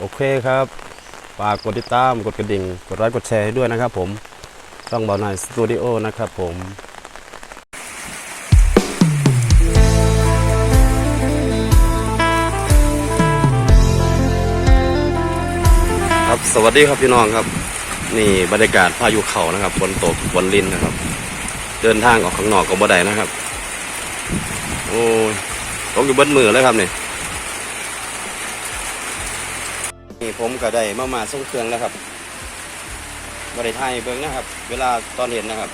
โอเคครับฝากกดติดตามกดกระดิ่ง กดไลค์กดแชร์ให้ด้วยนะครับผมช่องบาหน่อยสตูดิโอนะครับผมครับสวัสดีครับพี่น้องครับ นี่บรรยากาศพายุเขานะครับฝนตกฝนลินนะครับ เดินทางออกข้างนอกก็บ่ได้นะครับ โอ้ยตกอยู่เบนมือเลยครับเนี่ย นี่ผมก็ได้มามาส่งเครื่องแล้วครับบริไทยเบิ้งนะครับ เวลาตอนเห็นนะครับ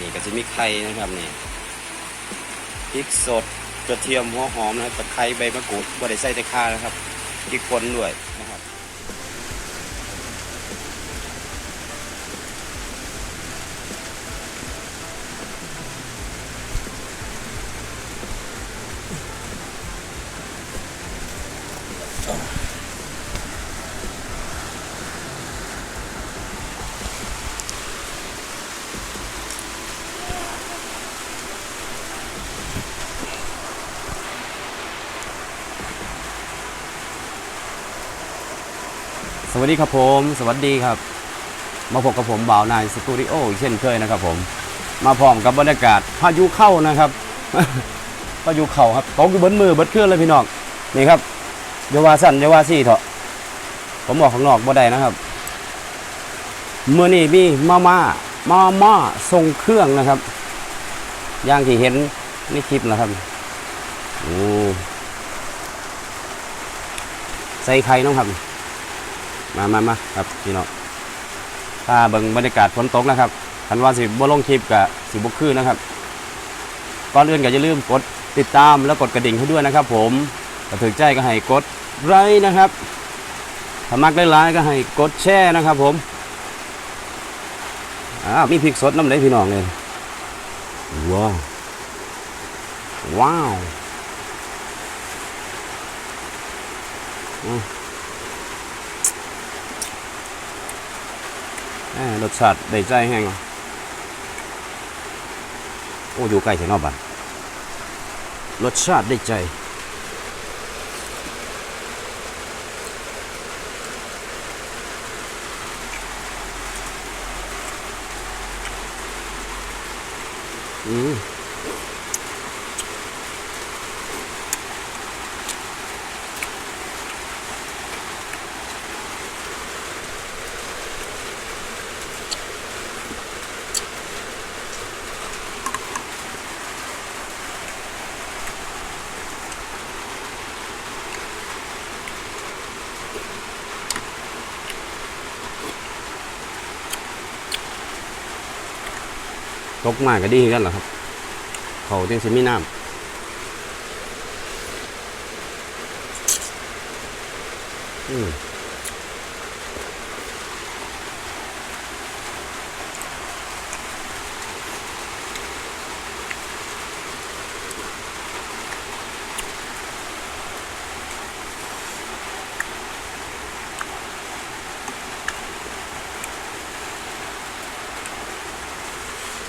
นี่ก็จะมีไข่นะครับนี่พริกสดกระเทียมหัวหอมนะครับตะไคร้ใบมะกรูดบริไส้ตะข่านะครับพริกป่นด้วยนะครับ สวัสดีครับผม สวัสดีครับ มาพบกับผมบ่าวนายสตูดิโออีกเช่นเคยนะครับ ผม มาพร้อมกับบรรยากาศพายุเข้านะครับพายุเข้าครับตกอยู่บนมือเบิดเคลื่อนเลยพี่น้องนี่ครับอยาวาสั้นอยาวาซี่เถอะผมบอกข้างนอกบ่ได้นะครับเมื่อนี้มีมาม่ามาม่าทรงเครื่องนะครับ อย่างที่เห็นในคลิปนะครับโอ้ใส่ไข่น้องครับ มามามาครับพี่น้องถ้าเบิ่งบรรยากาศฝนตกนะครับคันว่าสิบ่ลงคลิปกับสิบ่คือนะครับก่อนอื่นก็อย่าลืมกดติดตามแล้วกดกระดิ่งให้ด้วยนะครับ ผมถ้าถึงใจก็ให้กดไลค์นะครับถ้ามักได้ไลค์ก็ให้กดแชร์นะครับ ผมอ่าวมีพริกสดน้ำเลพี่น้องเลยว้าวว้าว อืมแหม่รสชาติได้ใจแห้งว่ะโอ้อยู่ใกล้ถึงนอกบ้านรสชา ตกมาก็ดีกันเหรอครับ เขาเตียงสิมีน้ำอืม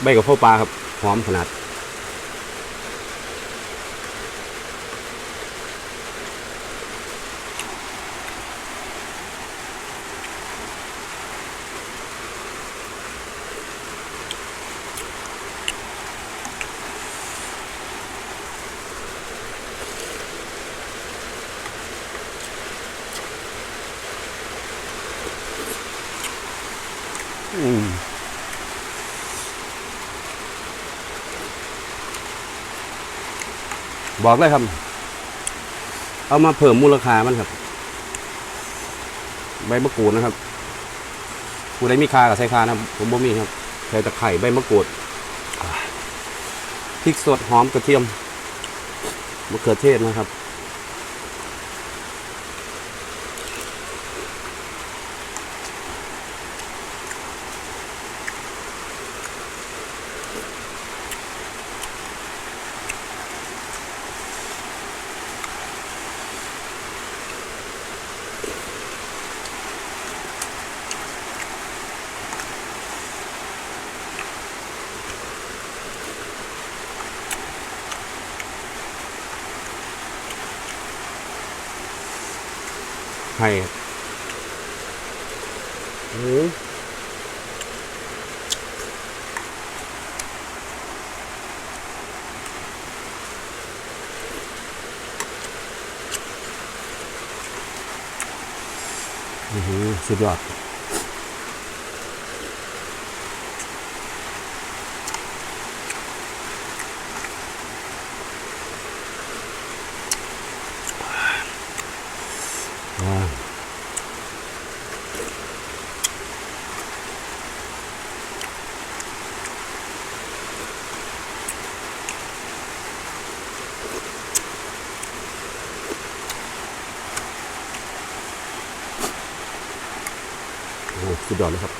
ใบกับพ่อปลาครับ หอมขนาดอืม บอกเลยครับ เอามาเพิ่มมูลค่ามันครับ ใบมะกรูดนะครับผู้ใดมีคากับใส่คานะครับ ผมบ่มีครับใส่ตะไคร่ใบมะกรูดพริกสดหอมกระเทียมมะเขือเทศนะครับ ให้อืมอื้อหือสุดยอด สุดยอดเลยครับ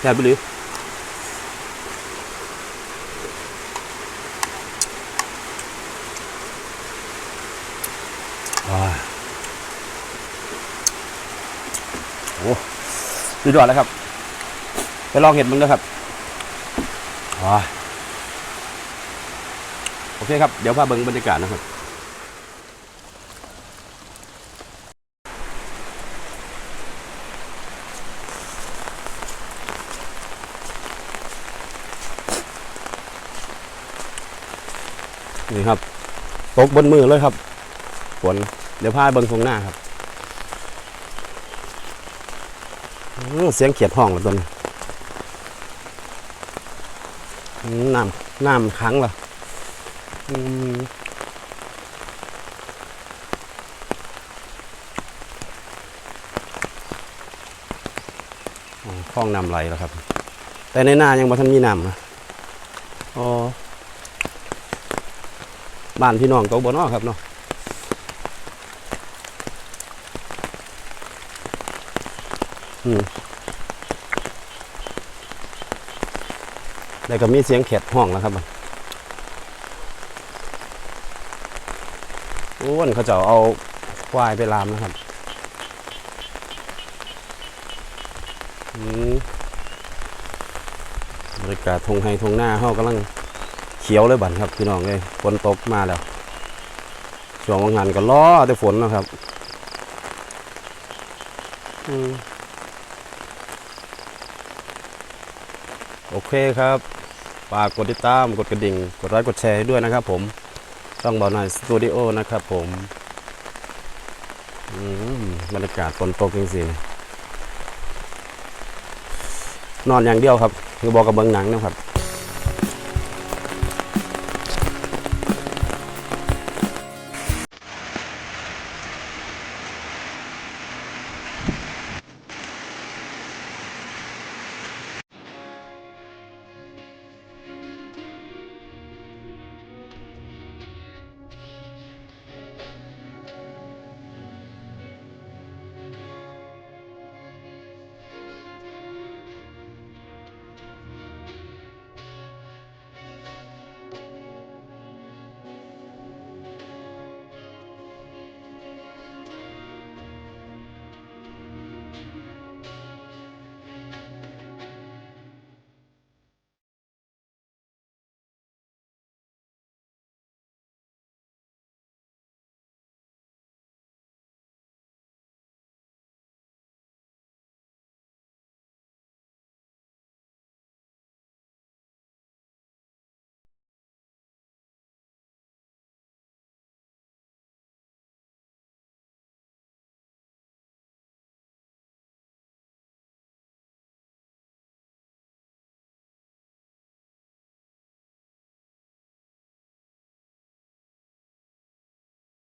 แซ่บไปหรือว้าวโอ้สุดยอดแล้วครับ ลองเห็ดมึงนะครับโอเคครับ เดี๋ยวพาเบิ่งบรรยากาศนะครับนี่ครับตกบนมือเลยครับฝนเดี๋ยวพาเบิ่งทงหน้าครับเสียงเขียดห้องแล้วตอน นี้อื้อน้ำน้ำขังแล้วอืมอ๋อคลองน้ำไหลแล้วครับ แต่ในนายังบ่ทันมีน้ำนะอ๋อบ้านพี่น้องเขาบ่เนอครับเนาะอืม แล้วก็มีเสียงแขดห้องแล้วครับบัดโอ้วนเขาจะเอาควายไปลามนะครับอืมบรรยากาศทงไฮทงหน้าเขากำลังเขียวเลยบัดครับพี่น้องเลยฝนตกมาแล้วช่วงวันงานก็ล้อแต่ฝนนะครับ อืม โอเคครับฝากกดติดตามกดกระดิ่ง กดไลค์กดแชร์ให้ด้วยนะครับ ผมช่องบอลนายสตูดิโอนะครับผมอืมบรรยากาศฝนตกจริงๆนอนอย่างเดียวครับ คือบอกกับเบิงหนังนะครับ